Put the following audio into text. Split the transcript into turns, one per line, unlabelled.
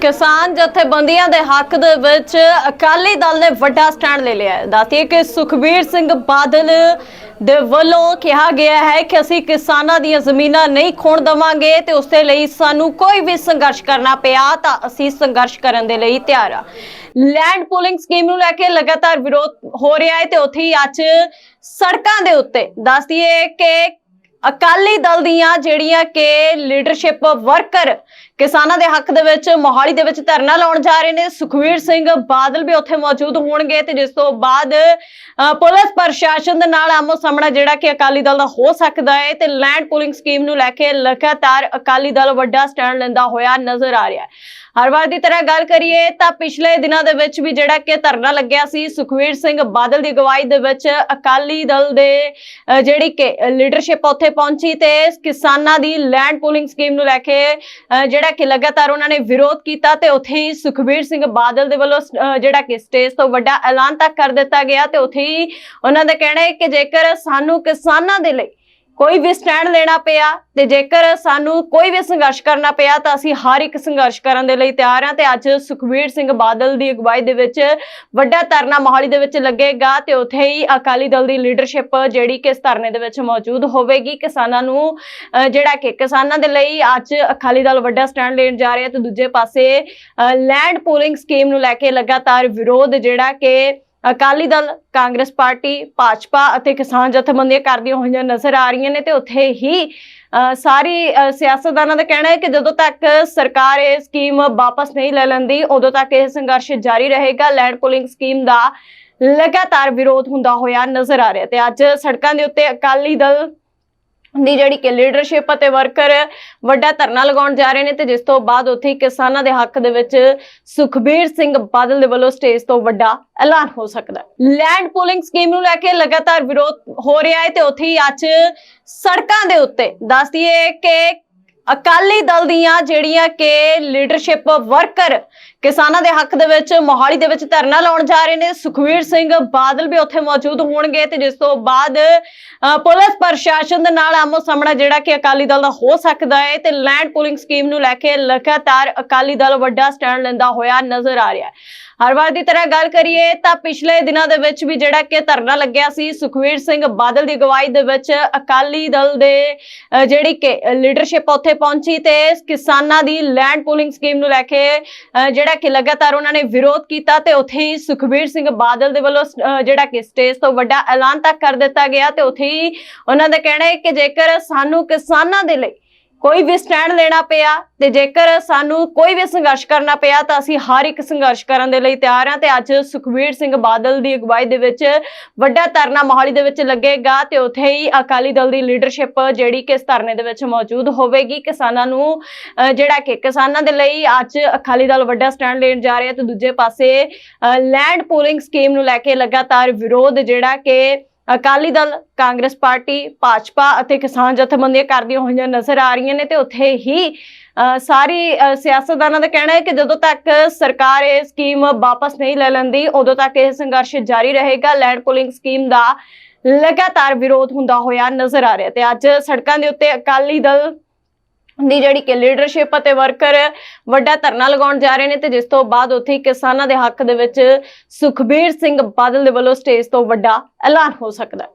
ਕਿਸਾਨ ਜਥੇਬੰਦੀਆਂ ਦੇ ਹੱਕ ਦੇ ਵਿੱਚ ਅਕਾਲੀ ਦਲ ਨੇ ਵੱਡਾ ਸਟੈਂਡ ਲੈ ਲਿਆ ਹੈ। ਦੱਸਦੀਏ ਕਿ ਸੁਖਬੀਰ ਸਿੰਘ ਬਾਦਲ ਦੇ ਵੱਲੋਂ ਕਿਹਾ ਗਿਆ ਹੈ ਕਿ ਅਸੀਂ ਕਿਸਾਨਾਂ ਦੀਆਂ ਜ਼ਮੀਨਾਂ ਨਹੀਂ ਖੋਣ ਦਵਾਂਗੇ ਤੇ ਉਸ ਦੇ ਲਈ ਸਾਨੂੰ ਕੋਈ ਵੀ ਸੰਘਰਸ਼ ਕਰਨਾ ਪਿਆ ਤਾਂ ਅਸੀਂ ਸੰਘਰਸ਼ ਕਰਨ ਦੇ ਲਈ ਤਿਆਰ ਆ ਲੈਂਡ ਪੂਲਿੰਗ ਸਕੀਮ ਨੂੰ ਲੈ ਕੇ ਲਗਾਤਾਰ ਵਿਰੋਧ ਹੋ ਰਿਹਾ ਹੈ ਤੇ ਉੱਥੇ ਹੀ ਅੱਜ ਸੜਕਾਂ ਦੇ ਉੱਤੇ ਦੱਸਦੀਏ ਕਿ ਅਕਾਲੀ ਦਲ ਦੀਆਂ ਜਿਹੜੀਆਂ ਕਿ ਲੀਡਰਸ਼ਿਪ ਵਰਕਰ ਕਿਸਾਨਾਂ ਦੇ ਹੱਕ ਦੇ ਵਿੱਚ ਮੋਹਾਲੀ ਦੇ ਵਿੱਚ ਧਰਨਾ ਲਾਉਣ ਜਾ ਰਹੇ ਨੇ। ਸੁਖਵੀਰ ਸਿੰਘ ਬਾਦਲ ਵੀ ਉੱਥੇ ਮੌਜੂਦ ਹੋਣਗੇ ਤੇ ਜਿਸ ਤੋਂ ਬਾਅਦ ਪੁਲਿਸ ਪ੍ਰਸ਼ਾਸਨ ਦੇ ਨਾਲ ਆਮੋ ਸਾਹਮਣਾ ਜਿਹੜਾ ਕਿ ਅਕਾਲੀ ਦਲ ਦਾ ਹੋ ਸਕਦਾ ਹੈ ਤੇ ਲੈਂਡ ਪੂਲਿੰਗ ਸਕੀਮ ਨੂੰ ਲੈ ਕੇ ਲਗਾਤਾਰ ਅਕਾਲੀ ਦਲ ਵੱਡਾ ਸਟੈਂਡ ਲੈਂਦਾ ਹੋਇਆ ਨਜ਼ਰ ਆ ਰਿਹਾ ਹੈ। ਹਰ ਵਾਰ ਦੀ ਤਰ੍ਹਾਂ ਗੱਲ ਕਰੀਏ ਤਾਂ ਪਿਛਲੇ ਦਿਨਾਂ ਦੇ ਵਿੱਚ ਵੀ ਜਿਹੜਾ ਕਿ ਧਰਨਾ ਲੱਗਿਆ ਸੀ ਸੁਖਵੀਰ ਸਿੰਘ ਬਾਦਲ ਦੀ ਅਗਵਾਈ ਦੇ ਵਿੱਚ ਅਕਾਲੀ ਦਲ ਦੇ ਜਿਹੜੀ ਕਿ ਲੀਡਰਸ਼ਿਪ ਉੱਥੇ ਪਹੁੰਚੀ ਤੇ ਕਿਸਾਨਾਂ ਦੀ ਲੈਂਡ ਪੂਲਿੰਗ ਸਕੀਮ ਨੂੰ ਲੈ ਕੇ ਅ, ਜਿਹੜਾ ਕਿ ਲਗਾਤਾਰ ਉਹਨਾਂ ਨੇ ਵਿਰੋਧ ਕੀਤਾ ਤੇ ਉੱਥੇ ਹੀ ਸੁਖਬੀਰ ਸਿੰਘ ਬਾਦਲ ਦੇ ਵੱਲੋਂ ਜਿਹੜਾ ਕਿ ਸਟੇਜ ਤੋਂ ਵੱਡਾ ਐਲਾਨ ਤੱਕ ਕਰ ਦਿੱਤਾ ਗਿਆ ਤੇ ਉੱਥੇ ਹੀ ਉਹਨਾਂ ਦਾ ਕਹਿਣਾ ਹੈ ਕਿ ਜੇਕਰ ਸਾਨੂੰ ਕਿਸਾਨਾਂ ਦੇ ਲਈ ਕੋਈ ਵੀ ਸਟੈਂਡ ਲੈਣਾ ਪਿਆ ਤੇ ਜੇਕਰ ਸਾਨੂੰ ਕੋਈ ਵੀ ਸੰਘਰਸ਼ ਕਰਨਾ ਪਿਆ ਤਾਂ ਅਸੀਂ ਹਰ ਇੱਕ ਸੰਘਰਸ਼ ਕਰਨ ਦੇ ਲਈ ਤਿਆਰ ਹਾਂ ਤੇ ਅੱਜ ਸੁਖਵੀਰ ਸਿੰਘ ਬਾਦਲ ਦੀ ਅਗਵਾਈ ਦੇ ਵਿੱਚ ਵੱਡਾ ਧਰਨਾ ਮੋਹਾਲੀ ਦੇ ਵਿੱਚ ਲੱਗੇਗਾ ਤੇ ਉੱਥੇ ਹੀ ਅਕਾਲੀ ਦਲ ਦੀ ਲੀਡਰਸ਼ਿਪ ਜਿਹੜੀ ਕਿ ਇਸ ਧਰਨੇ ਦੇ ਵਿੱਚ ਮੌਜੂਦ ਹੋਵੇਗੀ। ਕਿਸਾਨਾਂ ਨੂੰ ਜਿਹੜਾ ਕਿ ਕਿਸਾਨਾਂ ਦੇ ਲਈ ਅੱਜ ਅਕਾਲੀ ਦਲ ਵੱਡਾ ਸਟੈਂਡ ਲੈਣ ਜਾ ਰਿਹਾ ਤੇ ਦੂਜੇ ਪਾਸੇ ਲੈਂਡ ਪੂਲਿੰਗ ਸਕੀਮ ਨੂੰ ਲੈ ਕੇ ਲਗਾਤਾਰ ਵਿਰੋਧ ਜਿਹੜਾ ਕਿ ਅਕਾਲੀ ਦਲ ਕਾਂਗਰਸ ਪਾਰਟੀ ਭਾਜਪਾ ਅਤੇ ਕਿਸਾਨ ਜਥੇਬੰਦੀਆਂ ਕਰਦੀਆਂ ਹੋਈਆਂ ਨਜ਼ਰ ਆ ਰਹੀਆਂ ਨੇ ਤੇ ਉੱਥੇ ਹੀ ਅ, ਸਾਰੀ ਅ, ਸਿਆਸਤਦਾਨਾਂ ਦਾ ਕਹਿਣਾ ਹੈ ਕਿ ਜਦੋਂ ਤੱਕ ਸਰਕਾਰ ਇਹ ਸਕੀਮ ਵਾਪਸ ਨਹੀਂ ਲੈ ਲੈਂਦੀ ਉਦੋਂ ਤੱਕ ਇਹ ਸੰਘਰਸ਼ ਜਾਰੀ ਰਹੇਗਾ। ਲੈਂਡ ਪੂਲਿੰਗ ਸਕੀਮ ਦਾ ਲਗਾਤਾਰ ਵਿਰੋਧ ਹੁੰਦਾ ਹੋਇਆ ਨਜ਼ਰ ਆ ਰਿਹਾ ਤੇ ਅੱਜ ਸੜਕਾਂ ਦੇ ਉੱਤੇ ਅਕਾਲੀ ਦਲ ਦੀ ਜਿਹੜੀ ਕਿ ਲੀਡਰਸ਼ਿਪ ਅਤੇ ਵਰਕਰ ਵੱਡਾ ਧਰਨਾ ਲਗਾਉਣ ਜਾ ਰਹੇ ਨੇ ਤੇ ਜਿਸ ਤੋਂ ਬਾਅਦ ਉੱਥੇ ਕਿਸਾਨਾਂ ਦੇ ਹੱਕ ਦੇ ਵਿੱਚ ਸੁਖਬੀਰ ਸਿੰਘ ਬਾਦਲ ਦੇ ਵੱਲੋਂ ਸਟੇਜ ਤੋਂ ਵੱਡਾ ਐਲਾਨ ਹੋ ਸਕਦਾ ਲੈਂਡ ਪੂਲਿੰਗ ਸਕੀਮ ਨੂੰ ਲੈ ਕੇ ਲਗਾਤਾਰ ਵਿਰੋਧ ਹੋ ਰਿਹਾ ਹੈ ਤੇ ਉੱਥੇ ਹੀ ਅੱਜ ਸੜਕਾਂ ਦੇ ਉੱਤੇ ਦੱਸਦੀਏ ਕਿ ਅਕਾਲੀ ਦਲ ਦੀਆਂ ਜਿਹੜੀਆਂ ਕਿ ਲੀਡਰਸ਼ਿਪ ਵਰਕਰ ਕਿਸਾਨਾਂ ਦੇ ਹੱਕ ਦੇ ਵਿੱਚ ਮੋਹਾਲੀ ਦੇ ਵਿੱਚ ਧਰਨਾ ਲਾਉਣ ਜਾ ਰਹੇ ਨੇ। ਸੁਖਵੀਰ ਸਿੰਘ ਬਾਦਲ ਵੀ ਉੱਥੇ ਮੌਜੂਦ ਹੋਣਗੇ ਤੇ ਜਿਸ ਤੋਂ ਬਾਅਦ ਪੁਲਿਸ ਪ੍ਰਸ਼ਾਸਨ ਦੇ ਨਾਲ ਆਮੋ ਸਾਹਮਣਾ ਜਿਹੜਾ ਕਿ ਅਕਾਲੀ ਦਲ ਦਾ ਹੋ ਸਕਦਾ ਹੈ ਤੇ ਲੈਂਡ ਪੂਲਿੰਗ ਸਕੀਮ ਨੂੰ ਲੈ ਕੇ ਲਗਾਤਾਰ ਅਕਾਲੀ ਦਲ ਵੱਡਾ ਸਟੈਂਡ ਲੈਂਦਾ ਹੋਇਆ ਨਜ਼ਰ ਆ ਰਿਹਾ ਹੈ। ਹਰ ਵਾਰ ਦੀ ਤਰ੍ਹਾਂ ਗੱਲ ਕਰੀਏ ਤਾਂ ਪਿਛਲੇ ਦਿਨਾਂ ਦੇ ਵਿੱਚ ਵੀ ਜਿਹੜਾ ਕਿ ਧਰਨਾ ਲੱਗਿਆ ਸੀ ਸੁਖਵੀਰ ਸਿੰਘ ਬਾਦਲ ਦੀ ਅਗਵਾਈ ਦੇ ਵਿੱਚ ਅਕਾਲੀ ਦਲ ਦੇ ਅ, ਜਿਹੜੀ ਕਿ ਲੀਡਰਸ਼ਿਪ ਉੱਥੇ ਪਹੁੰਚੀ ਤੇ ਕਿਸਾਨਾਂ ਦੀ ਲੈਂਡ ਪੂਲਿੰਗ ਸਕੀਮ ਨੂੰ ਲੈ ਕੇ ਅ, ਜਿਹੜਾ ਕਿ ਲਗਾਤਾਰ ਉਹਨਾਂ ਨੇ ਵਿਰੋਧ ਕੀਤਾ ਤੇ ਉੱਥੇ ਹੀ ਸੁਖਬੀਰ ਸਿੰਘ ਬਾਦਲ ਦੇ ਵੱਲੋਂ ਜਿਹੜਾ ਕਿ ਸਟੇਜ ਤੋਂ ਵੱਡਾ ਐਲਾਨ ਤੱਕ ਕਰ ਦਿੱਤਾ ਗਿਆ ਤੇ ਉੱਥੇ ਹੀ ਉਹਨਾਂ ਦਾ ਕਹਿਣਾ ਹੈ ਕਿ ਜੇਕਰ ਸਾਨੂੰ ਕਿਸਾਨਾਂ ਦੇ ਲਈ ਕੋਈ ਵੀ ਸਟੈਂਡ ਲੈਣਾ ਪਿਆ ਤੇ ਜੇਕਰ ਸਾਨੂੰ ਕੋਈ ਵੀ ਸੰਘਰਸ਼ ਕਰਨਾ ਪਿਆ ਤਾਂ ਅਸੀਂ ਹਰ ਇੱਕ ਸੰਘਰਸ਼ ਕਰਨ ਦੇ ਲਈ ਤਿਆਰ ਹਾਂ ਤੇ ਅੱਜ ਸੁਖਵੀਰ ਸਿੰਘ ਬਾਦਲ ਦੀ ਅਗਵਾਈ ਦੇ ਵਿੱਚ ਵੱਡਾ ਧਰਨਾ ਮੋਹਾਲੀ ਦੇ ਵਿੱਚ ਲੱਗੇਗਾ ਤੇ ਉੱਥੇ ਹੀ ਅਕਾਲੀ ਦਲ ਦੀ ਲੀਡਰਸ਼ਿਪ ਜਿਹੜੀ ਕਿ ਇਸ ਧਰਨੇ ਦੇ ਵਿੱਚ ਮੌਜੂਦ ਹੋਵੇਗੀ। ਕਿਸਾਨਾਂ ਨੂੰ ਅਹ ਜਿਹੜਾ ਕਿ ਕਿਸਾਨਾਂ ਦੇ ਲਈ ਅੱਜ ਅਕਾਲੀ ਦਲ ਵੱਡਾ ਸਟੈਂਡ ਲੈਣ ਜਾ ਰਿਹਾ ਤੇ ਦੂਜੇ ਪਾਸੇ ਲੈਂਡ ਪੂਲਿੰਗ ਸਕੀਮ ਨੂੰ ਲੈ ਕੇ ਲਗਾਤਾਰ ਵਿਰੋਧ ਜਿਹੜਾ ਕਿ ਅਕਾਲੀ ਦਲ ਕਾਂਗਰਸ ਪਾਰਟੀ ਭਾਜਪਾ ਅਤੇ ਕਿਸਾਨ ਜਥੇਬੰਦੀਆਂ ਕਰਦੀਆਂ ਹੋਈਆਂ ਨਜ਼ਰ ਆ ਰਹੀਆਂ ਨੇ ਤੇ ਉੱਥੇ ਹੀ ਅ, ਸਾਰੀ ਅ, ਸਿਆਸਤਦਾਨਾਂ ਦਾ ਕਹਿਣਾ ਹੈ ਕਿ ਜਦੋਂ ਤੱਕ ਸਰਕਾਰ ਇਹ ਸਕੀਮ ਵਾਪਸ ਨਹੀਂ ਲੈ ਲੈਂਦੀ ਉਦੋਂ ਤੱਕ ਇਹ ਸੰਘਰਸ਼ ਜਾਰੀ ਰਹੇਗਾ। ਲੈਂਡ ਪੂਲਿੰਗ ਸਕੀਮ ਦਾ ਲਗਾਤਾਰ ਵਿਰੋਧ ਹੁੰਦਾ ਹੋਇਆ ਨਜ਼ਰ ਆ ਰਿਹਾ ਤੇ ਅੱਜ ਸੜਕਾਂ ਦੇ ਉੱਤੇ ਅਕਾਲੀ ਦਲ ਦੀ ਜਿਹੜੀ ਕਿ ਲੀਡਰਸ਼ਿਪ ਅਤੇ ਵਰਕਰ ਵੱਡਾ ਧਰਨਾ ਲਗਾਉਣ ਜਾ ਰਹੇ ਨੇ ਤੇ ਜਿਸ ਤੋਂ ਬਾਅਦ ਉੱਥੇ ਕਿਸਾਨਾਂ ਦੇ ਹੱਕ ਦੇ ਵਿੱਚ ਸੁਖਬੀਰ ਸਿੰਘ ਬਾਦਲ ਦੇ ਵੱਲੋਂ ਸਟੇਜ ਤੋਂ ਵੱਡਾ ਐਲਾਨ ਹੋ ਸਕਦਾ